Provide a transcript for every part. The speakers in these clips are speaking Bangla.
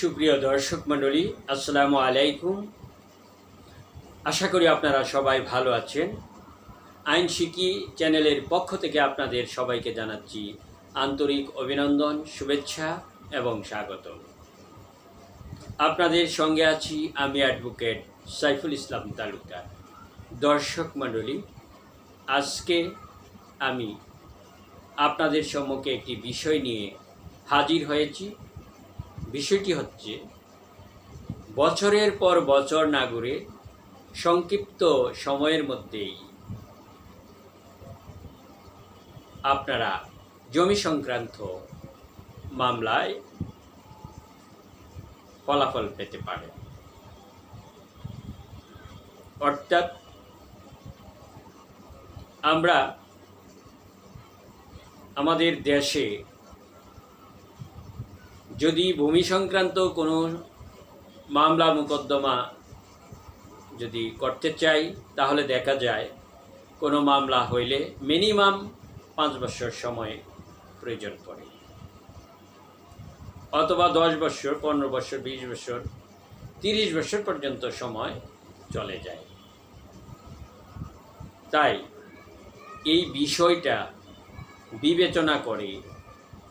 সুপ্রিয় দর্শক মণ্ডলী, আসসালামু আলাইকুম। আশা করি আপনারা সবাই ভালো আছেন। আইন শিকি চ্যানেলের পক্ষ থেকে আপনাদের সবাইকে জানাচ্ছি আন্তরিক অভিনন্দন, শুভেচ্ছা এবং স্বাগত আপনাদের সঙ্গে আছি আমি অ্যাডভোকেট সাইফুল ইসলাম তালুকদার। দর্শক মণ্ডলী, আজকে আমি আপনাদের সম্মুখে একটি বিষয় নিয়ে হাজির হয়েছি। বিষয়টি হচ্ছে, বছরের পর বছর না ঘুরে সংক্ষিপ্ত সময়ের মধ্যেই আপনারা জমি সংক্রান্ত মামলায় ফলাফল পেতে পারেন। অর্থাৎ আমরা আমাদের দেশে যদি ভূমি সংক্রান্ত কোনো মামলা মোকদ্দমা যদি করতে চাই, তাহলে দেখা যায় কোনো মামলা হইলে মিনিমাম পাঁচ বছর সময় প্রয়োজন পড়ে। অথবা দশ বছর, পনেরো বছর, বিশ বছর, তিরিশ বছর পর্যন্ত সময় চলে যায়। তাই এই বিষয়টা বিবেচনা করে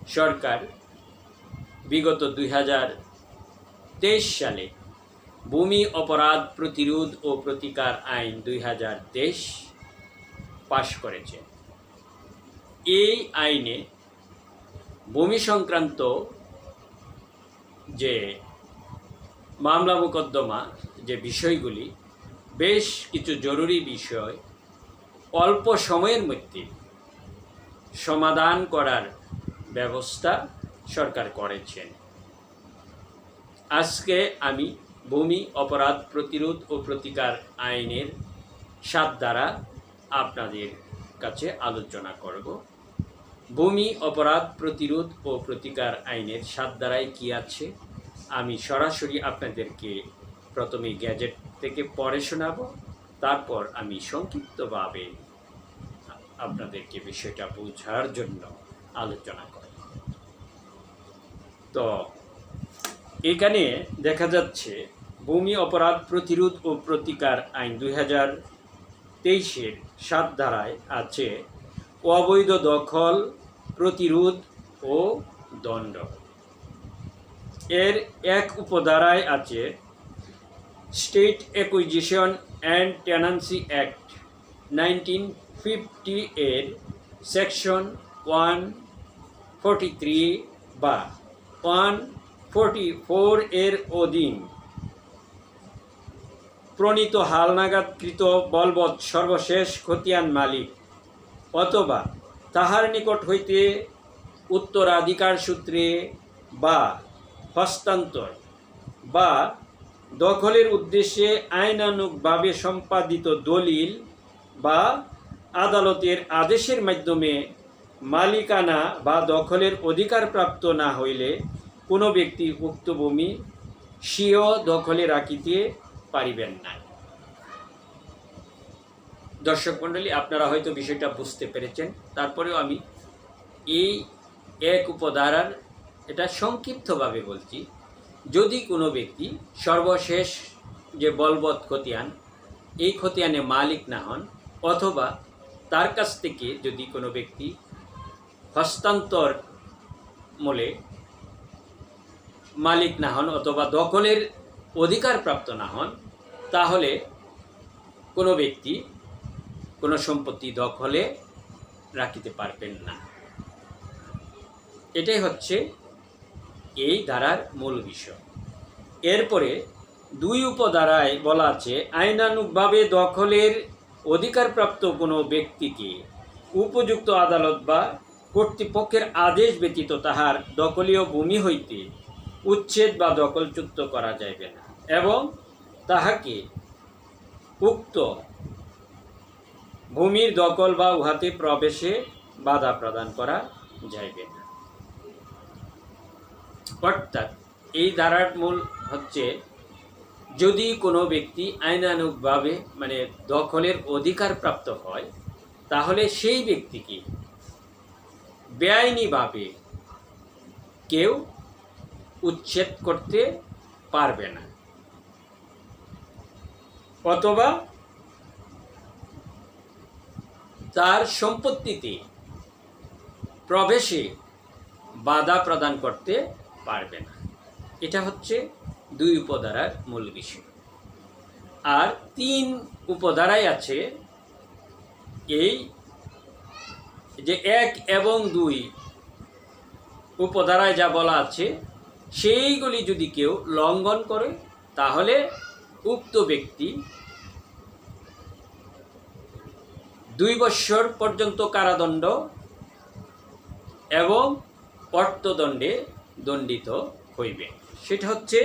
সরকার বিগত দুই হাজার তেইশ সালে ভূমি অপরাধ প্রতিরোধ ও প্রতিকার আইন দুই হাজার তেইশ পাশ করেছে। এই আইনে ভূমি সংক্রান্ত যে মামলা মোকদ্দমা, যে বিষয়গুলি, বেশ কিছু জরুরি বিষয় অল্প সময়ের মধ্যে সমাধান করার ব্যবস্থা সরকার করেছেন। আজকে আমি ভূমি অপরাধ প্রতিরোধ ও প্রতিকার আইনের সাত দ্বারা আপনাদের কাছে আলোচনা করব। ভূমি অপরাধ প্রতিরোধ ও প্রতিকার আইনের সাত দ্বারায় কী আছে? আমি সরাসরি আপনাদেরকে প্রথমে গ্যাজেট থেকে পড়ে শোনাব, তারপর আমি সংক্ষিপ্তভাবে আপনাদেরকে বিষয়টা বোঝার জন্য আলোচনা করব। তো এখানে দেখা যাচ্ছে ভূমি অপরাধ প্রতিরোধ ও প্রতিকার আইন দুই হাজার তেইশের সাত ধারায় আছে অবৈধ দখল, প্রতিরোধ ও দণ্ড। এর এক উপধারায় আছে state acquisition and tenancy act nineteen fifty এর সেকশন ওয়ান ফোরটি থ্রি বা ওয়ান ফোরটি ফোর এর অধীন। প্রণীত হালনাগাদকৃত বলবৎ সর্বশেষ খতিয়ান মালিক, অথবা তাহার নিকট হইতে উত্তরাধিকার সূত্রে বা হস্তান্তর বা দখলের উদ্দেশ্যে আইনানুগভাবে সম্পাদিত দলিল বা আদালতের আদেশের মাধ্যমে মালিকানা বা দখলের অধিকারপ্রাপ্ত না হইলে কোনো ব্যক্তি উক্ত ভূমি স্বীয় দখলে রাখিতে পারিবেন না। দর্শক মণ্ডলী, আপনারা হয়তো বিষয়টা বুঝতে পেরেছেন। তারপরেও আমি এই এক উপধারার এটা সংক্ষিপ্তভাবে বলছি। যদি কোনো ব্যক্তি সর্বশেষ যে বলবৎ খতিয়ান, এই খতিয়ানে মালিক না হন, অথবা তার কাছ থেকে যদি কোনো ব্যক্তি হস্তান্তর মূলে মালিক না হন অথবা দখলের অধিকার প্রাপ্ত না হন, তাহলে কোনো ব্যক্তি কোনো সম্পত্তি দখলে রাখিতে পারবেন না। এটাই হচ্ছে এই ধারার মূল বিষয়। এরপরে দুই উপধারায় বলা আছে, আইনানুগভাবে দখলের অধিকারপ্রাপ্ত কোনো ব্যক্তিকে উপযুক্ত আদালত বা কর্তৃপক্ষের আদেশ ব্যতীত তাহার দখলীয় ভূমি হইতে উচ্ছেদ বা দখলচ্যুত করা যাইবে না এবং তাহাকে উক্ত ভূমির দখল বা উহাতে প্রবেশে বাধা প্রদান করা যাইবে না। অর্থাৎ এই ধারার মূল হচ্ছে, যদি কোনো ব্যক্তি আইনানুগভাবে মানে দখলের অধিকার প্রাপ্ত হয়, তাহলে সেই ব্যক্তিকে বেআইনিভাবে কেউ উচ্ছেদ করতে পারবে না। অথবা তার সম্পত্তিতে প্রবেশে বাধা প্রদান করতে পারবে না। এটা হচ্ছে দুই উপধারার মূল বিষয়। আর তিন উপধারায় আছে এই যে এক এবং দুই উপধারায় যা বলা আছে, সেইগুলি যদি কেউ লঙ্ঘন করে, তাহলে উক্ত ব্যক্তি দুই বৎসর পর্যন্ত কারাদণ্ড এবং অর্থদণ্ডে দণ্ডিত হইবে। সেটা হচ্ছে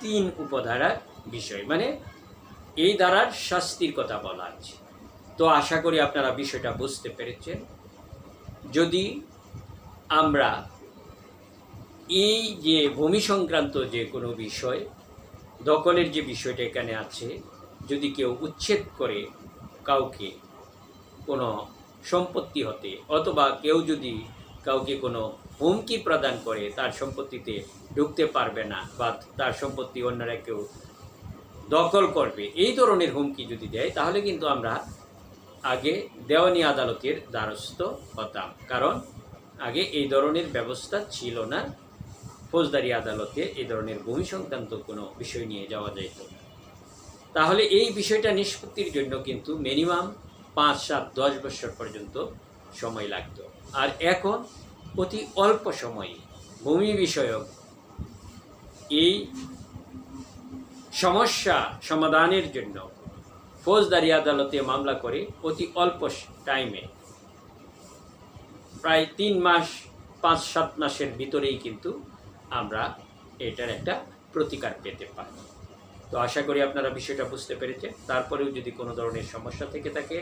তিন উপধারার বিষয়। মানে এই ধারার শাস্তির কথা বলা আছে। তো আশা করি আপনারা বিষয়টা বুঝতে পেরেছেন। যদি আমরা এই যে ভূমি সংক্রান্ত যে কোনো বিষয়, দখলের যে বিষয়টা এখানে আছে, যদি কেউ উচ্ছেদ করে কাউকে কোনো সম্পত্তি হতে, অথবা কেউ যদি কাউকে কোনো হুমকি প্রদান করে, তার সম্পত্তিতে ঢুকতে পারবে না বা তার সম্পত্তি অন্যরা কেউ দখল করবে, এই ধরনের হুমকি যদি দেয়, তাহলে কিন্তু আমরা আগে দেওয়ানি আদালতের দ্বারস্থ হতাম। কারণ আগে এই ধরনের ব্যবস্থা ছিল না। ফৌজদারি আদালতে এই ধরনের ভূমি সংক্রান্ত কোনো বিষয় নিয়ে যাওয়া যেত না। তাহলে এই বিষয়টা নিষ্পত্তির জন্য কিন্তু মিনিমাম পাঁচ, সাত, দশ বছর পর্যন্ত সময় লাগতো। আর এখন অতি অল্প সময়ে ভূমি বিষয়ক এই সমস্যা সমাধানের জন্য ফৌজদারি আদালতে মামলা করে অতি অল্প টাইমে। প্রায় তিন মাস, পাঁচ, সাত মাসের ভিতরেই কিন্তু আমরা এটার একটা প্রতিকার পেতে পারি। তো আশা করি আপনারা বিষয়টা বুঝতে পেরেছেন। তারপরেও যদি কোনো ধরনের সমস্যা থেকে থাকে,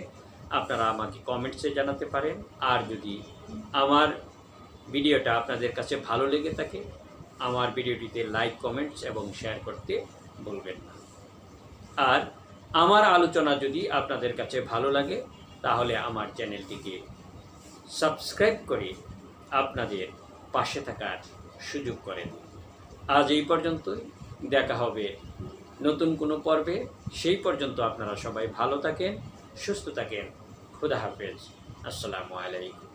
আপনারা আমাকে কমেন্টসে জানাতে পারেন। আর যদি আমার ভিডিওটা আপনাদের কাছে ভালো লেগে থাকে, আমার ভিডিওটিতে লাইক কমেন্টস এবং শেয়ার করতে বলবেন না। আর আমার আলোচনা যদি আপনাদের কাছে ভালো লাগে, তাহলে আমার চ্যানেলটিকে সাবস্ক্রাইব করে আপনাদের পাশে থাকার সুযোগ করেন। আজ এই পর্যন্তই। দেখা হবে নতুন কোনো পর্বে। সেই পর্যন্ত আপনারা সবাই ভালো থাকেন, সুস্থ থাকেন। খুদা হাফেজ। আসসালামু আলাইকুম।